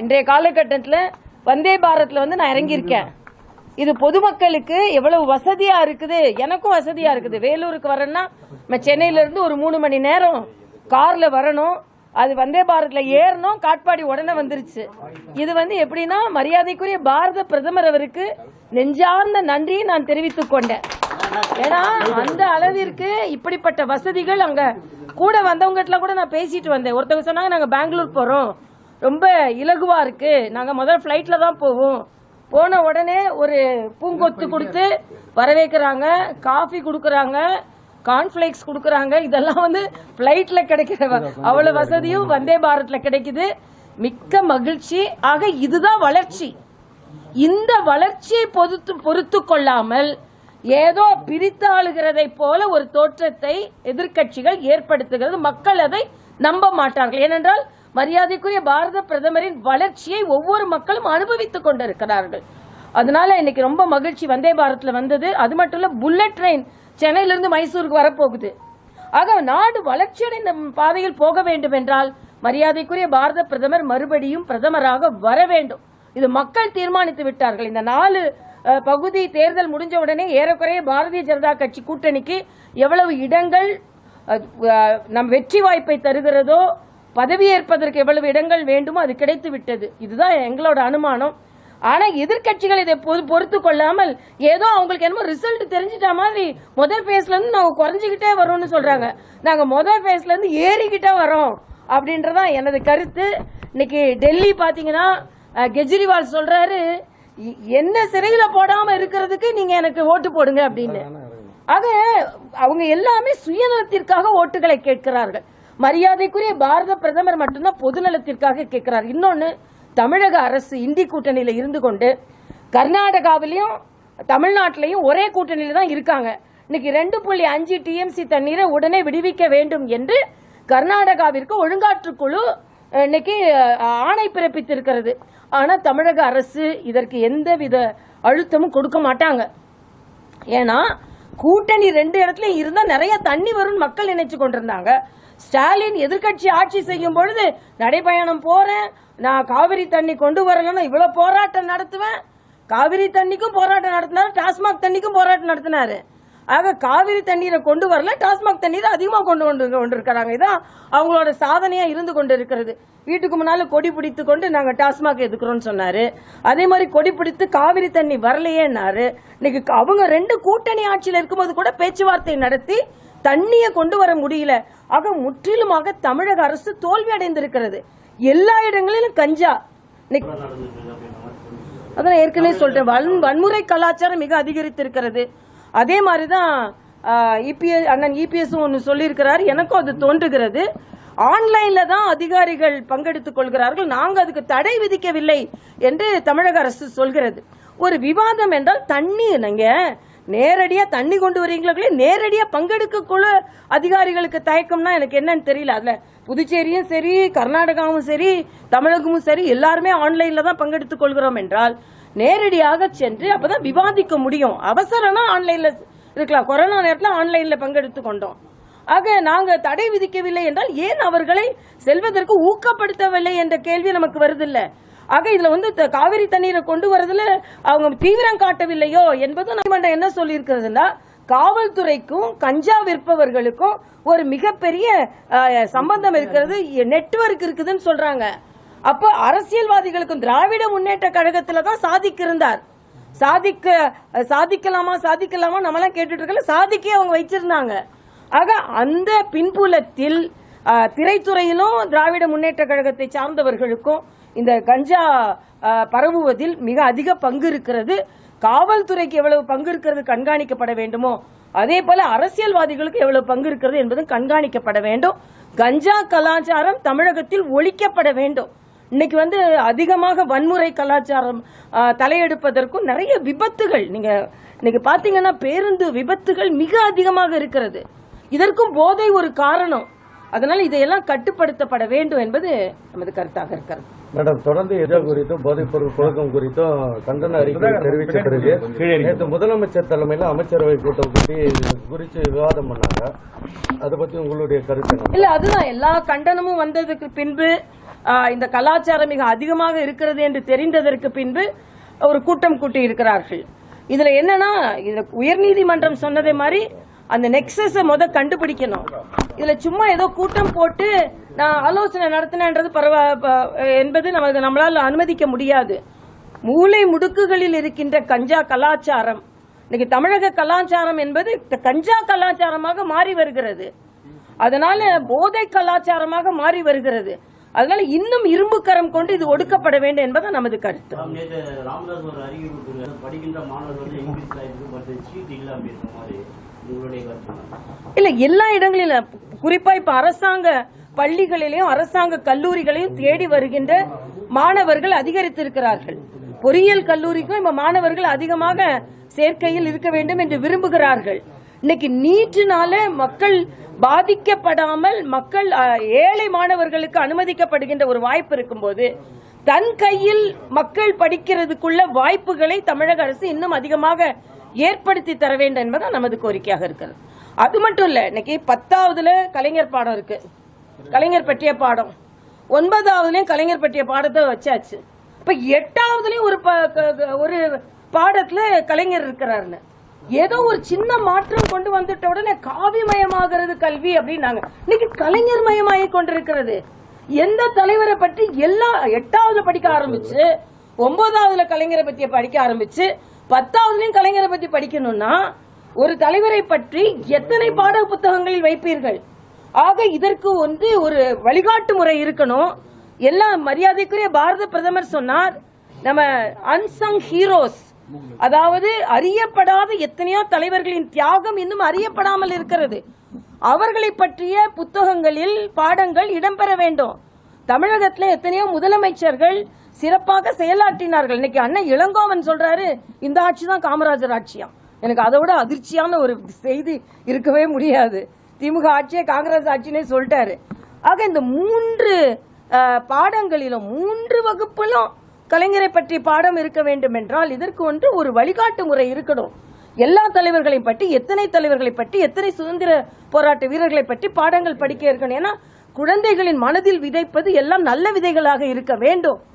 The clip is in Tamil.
இன்றைய காலகட்டத்தில் வந்தே பாரத்ல வந்து நான் இறங்கியிருக்கேன். இது பொதுமக்களுக்கு எவ்வளவு வசதியா இருக்குது? எனக்கும் வசதியா இருக்குது. வேலூருக்கு வரேன்னா நம்ம சென்னையில இருந்து ஒரு மூணு மணி நேரம் கார்ல வரணும். அது வந்தே பாரத்ல ஏறணும். காட்பாடி உடனே வந்துருச்சு. இது வந்து எப்படின்னா மரியாதைக்குரிய பாரத பிரதமர் அவருக்கு நெஞ்சார்ந்த நன்றியை நான் தெரிவித்துக் கொண்டேன். ஏன்னா அந்த அளவிற்கு இப்படிப்பட்ட வசதிகள் அங்க கூட வந்தவங்ககிட்ட கூட நான் பேசிட்டு வந்தேன். ஒருத்தவங்க சொன்னாங்க நாங்க பெங்களூர் போறோம். ரொம்ப இலகுவா இருக்கு. நாங்க முதல் ஃபிளைட்ல தான் போவோம். போன உடனே ஒரு பூங்கொத்து கொடுத்து வரவேற்கிறாங்க. காஃபி கொடுக்கறாங்க. கார்ன்ஃபிளேக்ஸ் கொடுக்கறாங்க. இதெல்லாம் வந்து ஃபிளைட்ல கிடைக்கிற அவ்வளவு வசதியும் வந்தே பாரத்ல கிடைக்குது. மிக்க மகிழ்ச்சி. ஆக இதுதான் வளர்ச்சி. இந்த வளர்ச்சியை பொறுத்து பொறுத்து கொள்ளாமல் ஏதோ பிரித்தாளுகிறதை போல ஒரு தோற்றத்தை எதிர்க்கட்சிகள் ஏற்படுத்துகிறது. மக்கள் அதை நம்ப மாட்டார்கள். ஏனென்றால் மரியாதைக்குரிய பாரத பிரதமரின் வளர்ச்சியை ஒவ்வொரு மக்களும் அனுபவித்துக் கொண்டிருக்கிறார்கள். அதனால இன்னைக்கு ரொம்ப மகிழ்ச்சி வந்தே பாரத்ல வந்தது. அது மட்டும் இல்ல புல்லட் ட்ரெயின் சென்னையிலிருந்து மைசூருக்கு வரப்போகுது. ஆக நாடு வளர்ச்சியடைந்த பாதையில் போக வேண்டும் என்றால் மரியாதைக்குரிய பாரத பிரதமர் மறுபடியும் பிரதமராக வர வேண்டும். இது மக்கள் தீர்மானித்து விட்டார்கள். இந்த நாலு பகுதி தேர்தல் முடிஞ்ச உடனே ஏறக்குறைய பாரதிய ஜனதா கட்சி கூட்டணிக்கு எவ்வளவு இடங்கள் நம் வெற்றி வாய்ப்பை தருகிறதோ பதவியேற்பதற்கு எவ்வளவு இடங்கள் வேண்டுமோ அது கிடைத்து விட்டது. இதுதான் எங்களோட அனுமானம். ஆனா எதிர்க்கட்சிகள் இதை பொறுத்து கொள்ளாமல் ஏதோ அவங்களுக்கு என்னமோ ரிசல்ட் தெரிஞ்சிட்ட மாதிரி முதல் பேஸ்ல இருந்து நாங்க குறைஞ்சிக்கிட்டே வரோம்னு சொல்றாங்க. நாங்க முதல் பேஸ்ல இருந்து ஏறிக்கிட்டே வரோம் அப்படின்றதான் எனது கருத்து. இன்னைக்கு டெல்லி பாத்தீங்கன்னா கெஜ்ரிவால் சொல்றாரு என்ன சிறையில போடாம இருக்கிறதுக்கு நீங்க எனக்கு ஓட்டு போடுங்க அப்படின்னு. ஆக அவங்க எல்லாமே சுயநலத்திற்காக ஓட்டுகளை கேட்கிறார்கள். மரியாதைக்குரிய பாரத பிரதமர் மட்டும்தான் பொதுநலத்திற்காக கேட்கிறார். இன்னொன்னு தமிழக அரசு இந்தி கூட்டணியில இருந்து கொண்டு கர்நாடகாவிலையும் தமிழ்நாட்டிலையும் ஒரே கூட்டணியில தான் இருக்காங்க. இன்னைக்கு ரெண்டு புள்ளி அஞ்சு டிஎம்சி தண்ணீரை உடனே விடுவிக்க வேண்டும் என்று கர்நாடகாவிற்கு ஒழுங்காற்றுக்குழு இன்னைக்கு ஆணை பிறப்பித்திருக்கிறது. ஆனால் தமிழக அரசு இதற்கு எந்தவித அழுத்தமும் கொடுக்க மாட்டாங்க. ஏன்னா கூட்டணி ரெண்டு இடத்துல இருந்தா நிறைய தண்ணி வரும்னு மக்கள் நினைச்சு கொண்டிருந்தாங்க. ஸ்டாலின் எதிர்க்கட்சி ஆட்சி செய்யும் பொழுது நடைபயணம் போறேன் நான் காவிரி தண்ணி கொண்டு வரலன்னா இவ்வளவு போராட்டம் நடத்துவேன். காவிரி தண்ணிக்கும் போராட்டம் நடத்தினாரு டாஸ்மாக் தண்ணிக்கும் போராட்டம் நடத்தினாரு. ஆக காவிரி தண்ணீரை கொண்டு வரல டாஸ்மாக் தண்ணீரை அதிகமாக கொண்டு கொண்டு கொண்டிருக்கிறாங்க. இதான் அவங்களோட சாதனையாக இருந்து கொண்டு இருக்கிறது வீட்டுக்கு முன்னால் கொடி பிடித்து கொண்டு நாங்கள் டாஸ்மாக் எதுக்குறோம்னு சொன்னார். அதே மாதிரி கொடி பிடித்து காவிரி தண்ணி வரலையேன்னாரு. இன்னைக்கு அவங்க ரெண்டு கூட்டணி ஆட்சியில் இருக்கும்போது கூட பேச்சுவார்த்தை நடத்தி தண்ணியை கொண்டு வர முடியல. ஆக முற்றிலுமாக தமிழக அரசு தோல்வி அடைந்திருக்கிறது. எல்லா இடங்களிலும் கஞ்சா. அதான் ஏற்கனவே சொல்றேன். வன்- வன்முறை கலாச்சாரம் மிக அதிகரித்திருக்கிறது. அதே மாதிரி தான் இபிஎஸ் அண்ணன் இபிஎஸ் ஒன்று சொல்லியிருக்கிறார். எனக்கும் அது தோன்றுகிறது. ஆன்லைன்ல தான் அதிகாரிகள் பங்கெடுத்துக் கொள்கிறார்கள். நாங்கள் அதுக்கு தடை விதிக்கவில்லை என்று தமிழக அரசு சொல்கிறது. ஒரு விவாதம் என்றால் தண்ணி நீங்க நேரடியாக தண்ணி கொண்டு வரீங்களே நேரடியாக பங்கெடுக்கக்குள்ள அதிகாரிகளுக்கு தயக்கம்னா எனக்கு என்னன்னு தெரியல. அதில் புதுச்சேரியும் சரி கர்நாடகாவும் சரி தமிழகமும் சரி எல்லாருமே ஆன்லைனில் தான் பங்கெடுத்துக் கொள்கிறோம் என்றால் நேரடியாக சென்று அப்பதான் விவாதிக்க முடியும். அவசரம்னா ஆன்லைன்ல இருக்கலாம். கொரோனா நேரத்தில் ஆன்லைன்ல பங்கெடுத்து கொண்டோம். ஆக நாங்க தடை விதிக்கவில்லை என்றால் ஏன் அவர்களை செல்வதற்கு ஊக்கப்படுத்தவில்லை என்ற கேள்வி நமக்கு வருதில்ல. ஆக இதுல வந்து த- காவிரி தண்ணீரை கொண்டு வரதுல அவங்க தீவிரம் காட்டவில்லையோ என்பது நீதிமன்றம் என்ன சொல்லியிருக்கிறதுனா காவல்துறைக்கும் கஞ்சா விற்பவர்களுக்கும் ஒரு மிகப்பெரிய சம்பந்தம் இருக்கிறது நெட்வொர்க் இருக்குதுன்னு சொல்றாங்க. அப்ப அரசியல்வாதிகளுக்கும் திராவிட முன்னேற்ற கழகத்துல தான் சாதிக்கு இருந்தார் சாதிக்க சாதிக்கலாமா சாதிக்கலாமா நம்மளாம் கேட்டுட்டு இருக்கல சாதிக்கே அவங்க வச்சிருந்தாங்க. ஆக அந்த பின்புலத்தில் திரைத்துறையிலும் திராவிட முன்னேற்ற கழகத்தை சார்ந்தவர்களுக்கும் இந்த கஞ்சா பரவுவதில் மிக அதிக பங்கு இருக்கிறது. காவல்துறைக்கு எவ்வளவு பங்கு இருக்கிறது கண்காணிக்கப்பட வேண்டுமோ அதே போல அரசியல்வாதிகளுக்கு எவ்வளவு பங்கு இருக்கிறது என்பதும் கண்காணிக்கப்பட வேண்டும். கஞ்சா கலாச்சாரம் தமிழகத்தில் ஒழிக்கப்பட வேண்டும். இன்னைக்கு வந்து அதிகமாக வன்முறை கலாச்சாரம் தலையெடுப்பதற்கும் நிறைய விபத்துகள். நீங்க இன்னைக்கு பாத்தீங்கன்னா பேருந்து விபத்துகள் மிக அதிகமாக இருக்கிறது. இதற்கும் போதை ஒரு காரணம். அதனால இதையெல்லாம் கட்டுப்படுத்தப்பட வேண்டும் என்பது நமது கருத்தாக இருக்கிறது. மேடம் தொடர்ந்து எதோ குறித்தும் போதைப் பொருள் புழக்கம் குறித்தும் கண்டன அறிக்கை தெரிவித்த பிறகு நேற்று முதலமைச்சர் தலைமையில் அமைச்சரவை கூட்டம் கூட்டி இது குறித்து விவாதம் பண்ணாங்க. அதை பத்தி உங்களுடைய கருத்து இல்ல அதுதான். எல்லா கண்டனமும் வந்ததுக்கு பின்பு இந்த கலாச்சாரம் மிக அதிகமாக இருக்கிறது என்று தெரிந்ததற்கு பின்பு ஒரு கூட்டம் கூட்டி இருக்கிறார்கள் இதுல என்னன்னா இதுல உயர்நீதிமன்றம் சொன்னதே மாதிரி அந்த நெக்ஸஸை முத கண்டுபிடிக்கணும். இதுல சும்மா ஏதோ கூட்டம் போட்டு நான் ஆலோசனை நடத்தினேன்றது பரவா ப- என்பது நமக்கு நம்மளால அனுமதிக்க முடியாது. மூலை முடுக்குகளில் இருக்கின்ற கஞ்சா கலாச்சாரம். இன்னைக்கு தமிழக கலாச்சாரம் என்பது கஞ்சா கலாச்சாரமாக மாறி வருகிறது. அதனால போதை கலாச்சாரமாக மாறி வருகிறது. அதனால இன்னும் இரும்பு கரம் கொண்டு இது ஒடுக்கப்பட வேண்டும் என்பது நமது கருத்து? இல்ல எல்லா இடங்களிலும் குறிப்பா இப்ப அரசாங்க பள்ளிகளிலையும் அரசாங்க கல்லூரிகளையும் தேடி வருகின்ற மாணவர்கள் அதிகரித்திருக்கிறார்கள். பொறியியல் கல்லூரிக்கும் இப்ப மாணவர்கள் அதிகமாக சேர்க்கையில் இருக்க வேண்டும் என்று விரும்புகிறார்கள். இன்னைக்கு நீட்டினால மக்கள் பாதிக்கப்படாமல் மக்கள் ஏழை மாணவர்களுக்கு அனுமதிக்கப்படுகின்ற ஒரு வாய்ப்பு இருக்கும்போது தன் கையில் மக்கள் படிக்கிறதுக்குள்ள வாய்ப்புகளை தமிழக அரசு இன்னும் அதிகமாக ஏற்படுத்தி தர வேண்டும் என்பது நமது கோரிக்கையாக இருக்கிறது. அது மட்டும் இல்ல இன்னைக்கு பத்தாவதுல கலைஞர் பாடம் இருக்கு. கலைஞர் பற்றிய பாடம். ஒன்பதாவதுலயும் கலைஞர் பற்றிய பாடத்தை வச்சாச்சு. இப்ப எட்டாவதுலயும் ஒரு ப- க- ஒரு பாடத்துல கலைஞர் இருக்கிறாருன்னு. ஏதோ ஒரு சின்ன மாற்றம் கொண்டு வந்துட்ட உடனே காவிமயமாகிறது கல்வி அப்படின்னாங்க. இன்னைக்கு கலைஞர் மயமாகி கொண்டிருக்கிறது. எந்த தலைவரை பற்றி எல்லா எட்டாவதுல படிக்க ஆரம்பிச்சு ஒன்பதாவதுல கலைஞரை பத்தி படிக்க ஆரம்பிச்சு பத்தாவதுலயும் கலைஞரை பத்தி படிக்கணும்னா ஒரு தலைவரை பற்றி எத்தனை பாட புத்தகங்களில் வைப்பீர்கள்? ஆக இதற்கு வந்து ஒரு வழிகாட்டு முறை இருக்கணும். எல்லா மரியாதைக்குரிய பாரத பிரதமர் சொன்னார் நம்ம அன்சங் ஹீரோஸ் அதாவது அறியப்படாத எத்தனையோ தலைவர்களின் தியாகம் இன்னும் அறியப்படாமல் இருக்கிறது. அவர்களை பற்றிய புத்தகங்களில் பாடங்கள் இடம்பெற வேண்டும். தமிழகத்தில் எத்தனையோ முதலமைச்சர்கள் சிறப்பாக செயலாற்றினார்கள். இன்னைக்கு அண்ணன் இளங்கோவன் சொல்றாரு இந்த ஆட்சி தான் காமராஜர் ஆட்சியா எனக்கு அதை விட அதிர்ச்சியான ஒரு செய்தி இருக்கவே முடியாது. திமுக ஆட்சியே காங்கிரஸ் ஆட்சினே சொல்லிட்டாரு. ஆக இந்த மூன்று பாடங்களிலும் மூன்று வகுப்பிலும் கலைஞரை பற்றி பாடம் இருக்க வேண்டும் என்றால் இதற்கு ஒன்று ஒரு வழிகாட்டு முறை இருக்கணும். எல்லா தலைவர்களை பற்றி எத்தனை தலைவர்களை பற்றி எத்தனை சுதந்திர போராட்ட வீரர்களை பற்றி பாடங்கள் படிக்க இருக்கணும். ஏன்னா குழந்தைகளின் மனதில் விதைப்பது எல்லாம் நல்ல விதைகளாக இருக்க வேண்டும்.